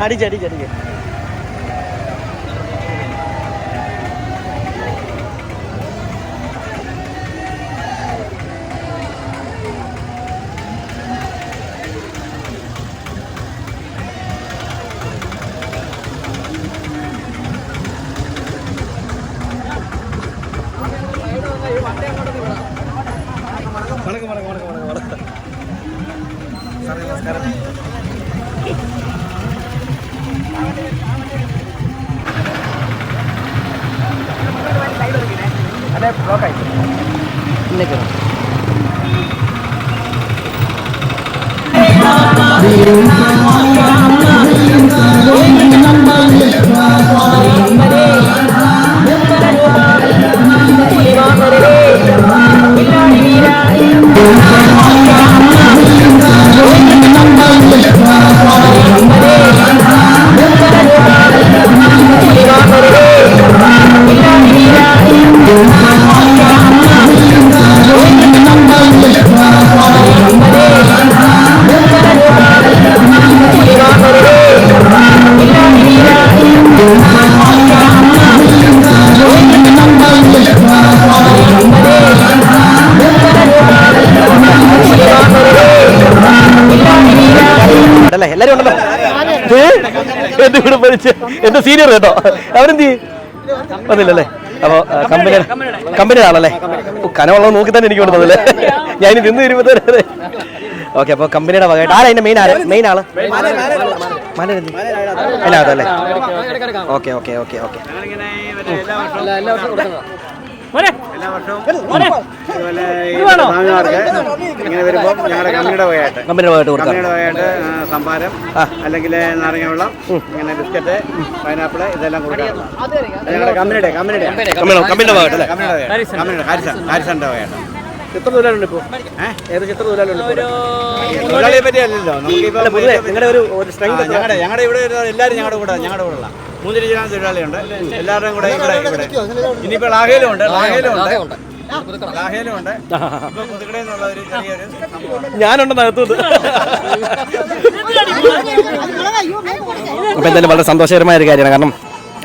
அடிச்சு அடிச்சு அடிச்சு ಅಂದರೆ ಬ್ಲಾಕ್ ಆಯಿತು ಹಿಂದಕ್ಕೆ ಬರೋದು ഉണ്ടല്ലേ എല്ലാരും ഉണ്ടല്ലോ? എന്റെ കൂടെ പഠിച്ച എന്റെ സീനിയർ കേട്ടോ? അവരെന്ത്? വന്നില്ലല്ലേ? അപ്പൊ കമ്പനി കമ്പനി ആണല്ലേ കനമുള്ളത് നോക്കി തന്നെ എനിക്ക് കൊണ്ടുവന്നല്ലേ ഞാൻ ഇനി നിന്ന് തരുമ്പോ ഓക്കെ അപ്പൊ കമ്പനിയുടെ വകയായിട്ട് ആരാ അതിന്റെ മെയിൻ ആര്? മെയിൻ ആൾ? മാനേജ് അതിനകത്തല്ലേ ഓക്കെ ഓക്കെ ഓക്കെ ഓക്കെ. എല്ലാ വർഷവും ഇതുപോലെ സ്വാമിമാർക്ക് ഇങ്ങനെ വരുമ്പോൾ ഞങ്ങളുടെ കമ്പനിയുടെ വകയായിട്ട്. കമ്പനിയുടെ വകയായിട്ട് കൊടുക്കാം. കമ്പനിയുടെ വകയായിട്ട് സംഭാരം അല്ലെങ്കിൽ നാരങ്ങ വെള്ളം ഇങ്ങനെ ബിസ്ക്കറ്റ് പൈനാപ്പിൾ ഇതെല്ലാം കൊടുക്കാറുണ്ട് അത് ഞങ്ങളുടെ കമ്പനിയുടെ കമ്പനിയുടെ കമ്പനി കമ്പനിയുടെ വകയായിട്ട് അല്ലേ? കമ്പനിയുടെ വകയായിട്ട്. കമ്പനിയുടെ ഹാരിസൺ. ഹാരിസന്റെ വകയായിട്ട്. എത്ര ഏകദേശം തൊഴിലാളിയെ നിങ്ങളുടെ ഒരു സ്ട്രെങ്ത് ഞങ്ങളുടെ ഞങ്ങളുടെ ഇവിടെ എല്ലാരും എല്ലാവരും ഞങ്ങളുടെ കൂടെ ഞങ്ങളുടെ കൂടെ ഉള്ള. മൂന്നിരി ജന തൊഴിലാളിയുണ്ട് എല്ലാവരുടെയും കൂടെ ഇവിടെ ഇവിടെ. ഇനിയിപ്പോൾ ലാഹയിലും ഉണ്ട് ലാഹയിലും ഉണ്ട് ലാഹയിലും ഉണ്ട് ഇപ്പൊ പുതുക്കടയിൽ നിന്നുള്ള ഒരു ചെറിയൊരു ഞാനുണ്ടെന്ന് അകത്തത് അപ്പൊ എന്തായാലും വളരെ സന്തോഷകരമായ ഒരു കാര്യമാണ്. കാരണം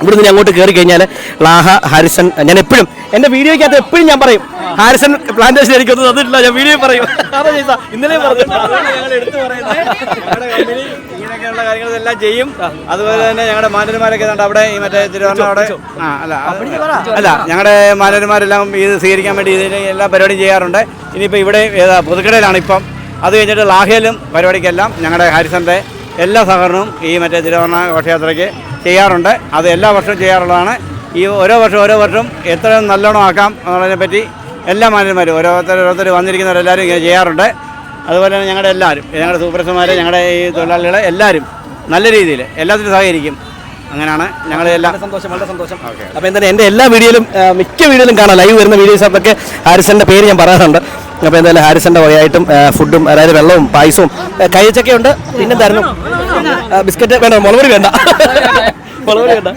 ഇവിടുന്ന് ഞാൻ അങ്ങോട്ട് കയറി കഴിഞ്ഞാൽ ലാഹ ഹാരിസൺ ഞാൻ എപ്പോഴും എന്റെ വീഡിയോയ്ക്കകത്ത് എപ്പോഴും ഞാൻ പറയും ഹാരിസൺ പ്ലാന്റേഷൻ എനിക്കൊന്നും തന്നിട്ടില്ല ഞാൻ വീഡിയോ പറയും. ഇന്നലെ പറഞ്ഞു ഇങ്ങനെയൊക്കെയുള്ള കാര്യങ്ങളെല്ലാം ചെയ്യും. അതുപോലെ തന്നെ ഞങ്ങളുടെ മാനന്മാരൊക്കെ അവിടെ ഈ മറ്റേ തിരുവനന്തപുരം അവിടെ ആ അല്ല അല്ല. ഞങ്ങളുടെ മാനന്മാരെല്ലാം ഇത് സ്വീകരിക്കാൻ വേണ്ടി ഇതിന് എല്ലാ പരിപാടിയും ചെയ്യാറുണ്ട്. ഇനിയിപ്പോൾ ഇവിടെ ഏതാ പുതുക്കടയിലാണ് ഇപ്പം. അത് കഴിഞ്ഞിട്ട് ലാഹയിലും പരിപാടിക്കെല്ലാം ഞങ്ങളുടെ ഹാരിസന്റെ എല്ലാ സഹകരണവും ഈ മറ്റേ തിരുവണ്ണ ഘോഷയാത്രയ്ക്ക് ചെയ്യാറുണ്ട്. അത് എല്ലാ വർഷവും ചെയ്യാറുള്ളതാണ്. ഈ ഓരോ വർഷം ഓരോ വർഷം എത്ര നല്ലോണം ആക്കാം എന്നുള്ളതിനെ പറ്റി എല്ലാ മാനന്മാരും ഓരോരുത്തർ ഓരോരുത്തർ വന്നിരിക്കുന്നവരെല്ലാവരും ഇങ്ങനെ ചെയ്യാറുണ്ട്. അതുപോലെ തന്നെ ഞങ്ങളുടെ എല്ലാവരും ഞങ്ങളുടെ സൂപ്രസുമാർ ഞങ്ങളുടെ ഈ തൊഴിലാളികളെ എല്ലാവരും നല്ല രീതിയിൽ എല്ലാത്തിനും സഹകരിക്കും. അങ്ങനെയാണ് ഞങ്ങൾ എല്ലാം സന്തോഷം വളരെ സന്തോഷം. അപ്പോൾ എന്തായാലും എന്റെ എല്ലാ വീഡിയോയിലും മിക്ക വീഡിയോയിലും കാണാം. ലൈവ് വരുന്ന വീഡിയോസൊക്കെ ഹാരിസന്റെ പേര് ഞാൻ പറയാറുണ്ട്. അപ്പോൾ എന്തായാലും ഹാരിസന്റെ വകയായിട്ടും ആ, ഫുഡും അതായത് വെള്ളവും പായസവും കഴിച്ചൊക്കെ കൈച്ചക്കയുണ്ട് പിന്നെ തരണം ബിസ്ക്കറ്റ് വേണ്ട മുളകുപൊടി വേണ്ട. വേണ്ട വേണ്ട.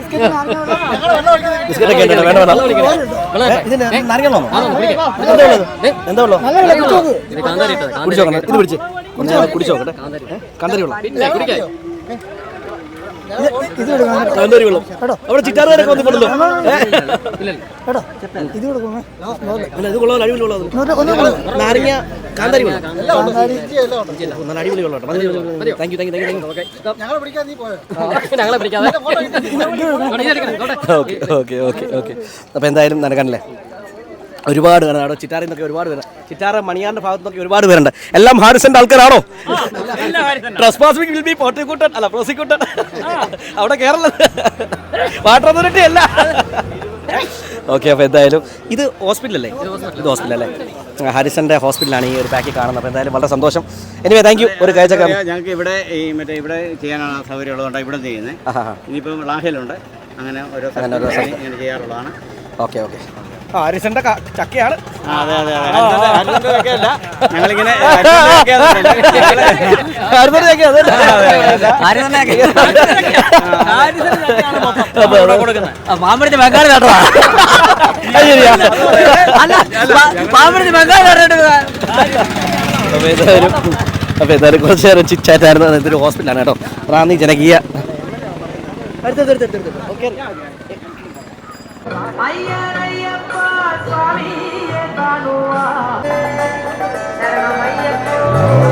വേണ്ട? എന്താ ഉള്ളത്? എന്താ ഉള്ളത്? കുടിച്ച് നോക്കണം ഇത് പിടിച്ച് കുറച്ച് നേരം കുടിച്ച് വെള്ളം അവിടെ ചിറ്റാറുകാരൊക്കെ വന്നിട്ടുണ്ടല്ലോ ഇത് അടിപൊളി നാരങ്ങ കാന്താരി വെള്ളം നല്ല അടിപൊളി വെള്ളം thank you thank you thank you ഞങ്ങളെ പിടിക്കാതെ. Okay okay okay okay. അപ്പോൾ എന്തായാലും നടക്കാനല്ലേ? ഒരുപാട് പേരാണ് അവിടെ ചിറ്റാറിൽ നിന്നൊക്കെ ഒരുപാട് പേര് ചിറ്റാറ മണിയാറിന്റെ ഭാഗത്തു നിന്നൊക്കെ ഒരുപാട് പേരുണ്ട്. എല്ലാം ഹാരിസന്റെ ആൾക്കാരാണോ? ട്രസ്പാസിംഗ് വിൽ ബി അല്ല പ്രോസിക്യൂട്ടഡ് അവിടെ കേരള വാട്ടർ അതോറിറ്റി അല്ല. ഓക്കെ അപ്പോൾ എന്തായാലും ഇത് ഹോസ്പിറ്റലല്ലേ? ഇത് ഹോസ്പിറ്റൽ. അല്ലേ ഹാരിസന്റെ ഹോസ്പിറ്റലാണ് ഈ ഒരു പാക്കിൽ കാണുന്നത്. അപ്പോൾ എന്തായാലും വളരെ സന്തോഷം. എനിവേ താങ്ക് യു ഒരു കാഴ്ച ഞങ്ങൾക്ക് ഇവിടെ ഈ മറ്റേ ഇവിടെ ചെയ്യാനാണ് സൗകര്യം ഉള്ളതുകൊണ്ട് ഇവിടെ ചെയ്യുന്നത് ഇനിയിപ്പം ലാഹയിലുണ്ട്. അങ്ങനെ ഓരോ ഇങ്ങനെ ചെയ്യാറുള്ളതാണ്. ഓക്കെ ഓക്കെ ഹാരിസന്റെ ചക്കയാണ്. അതെ അതെ. ഞങ്ങളിങ്ങനെ മാമ്പഴത്തിന് ബംഗാളി നട്ടോ അല്ല മാമ്പഴത്തിന് ബംഗാളി നട്ടിട്ട് അപ്പൊ ഏതായാലും കുറച്ച് നേരം ചിറ്റാറ്റായിരുന്നു ഇതൊരു ഹോസ്പിറ്റലാണ് കേട്ടോ. റാന്നി ജനകീയ. അടുത്തത് അടുത്തത് അടുത്തത് ഓക്കെ അവനെ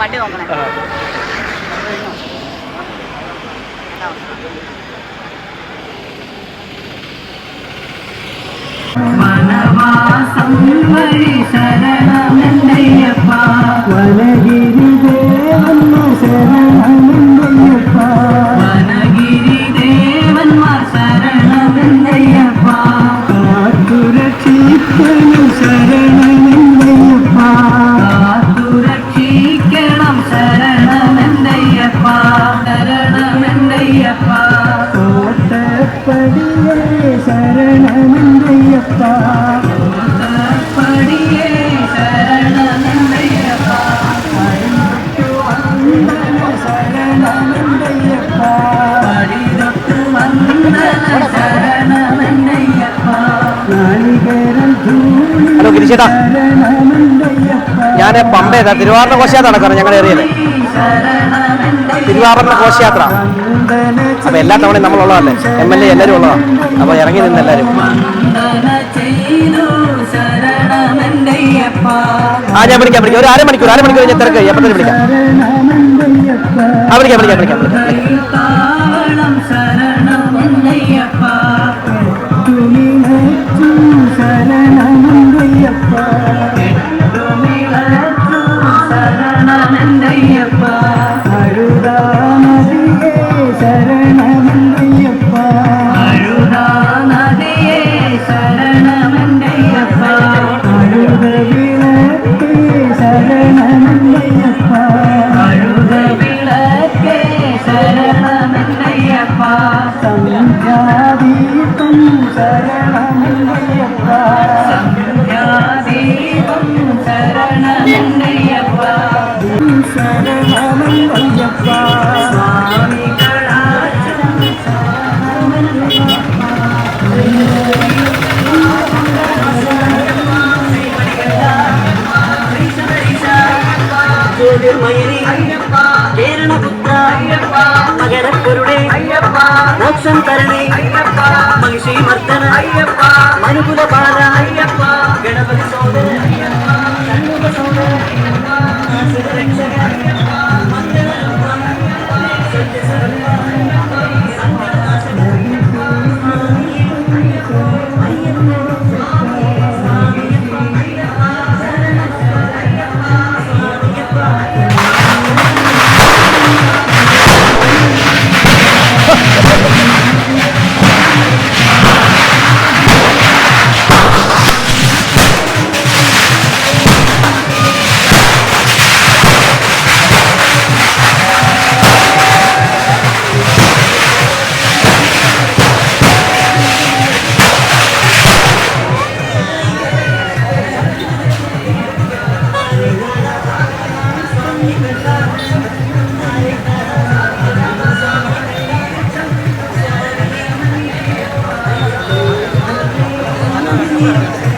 വണ്ടി നോക്കണേ. വനവാസം വഴി ശരണമെന്നയ്യപ്പ ഗിരിശേട്ടാ ഞാൻ പമ്പേതാ തിരുവാറിന ഘോഷയാത്ര നടക്കാറ് ഞങ്ങളുടെ ഏറിയത് തിരുവാറിന ഘോഷയാത്ര. അപ്പൊ എല്ലാ തവണയും നമ്മളുള്ളതല്ലേ? എം എൽ എ എല്ലാവരും ഉള്ളതാണ്. അപ്പൊ ഇറങ്ങി നിന്ന് എല്ലാവരും. ആ ഞാൻ വിളിക്കാം വിളിക്കാം. ഒരു അരമണിക്കൂർ അരമണിക്കൂർ ഞാൻ തിരക്ക് എപ്പോൾ തന്നെ വിളിക്കാം. ആ വിളിക്കാം വിളിക്കാം വിളിക്കാം വിളിക്കാം. மகரப்பொருளே மோட்சம் தரணே மகிஷி மர்த்தன. Thank you.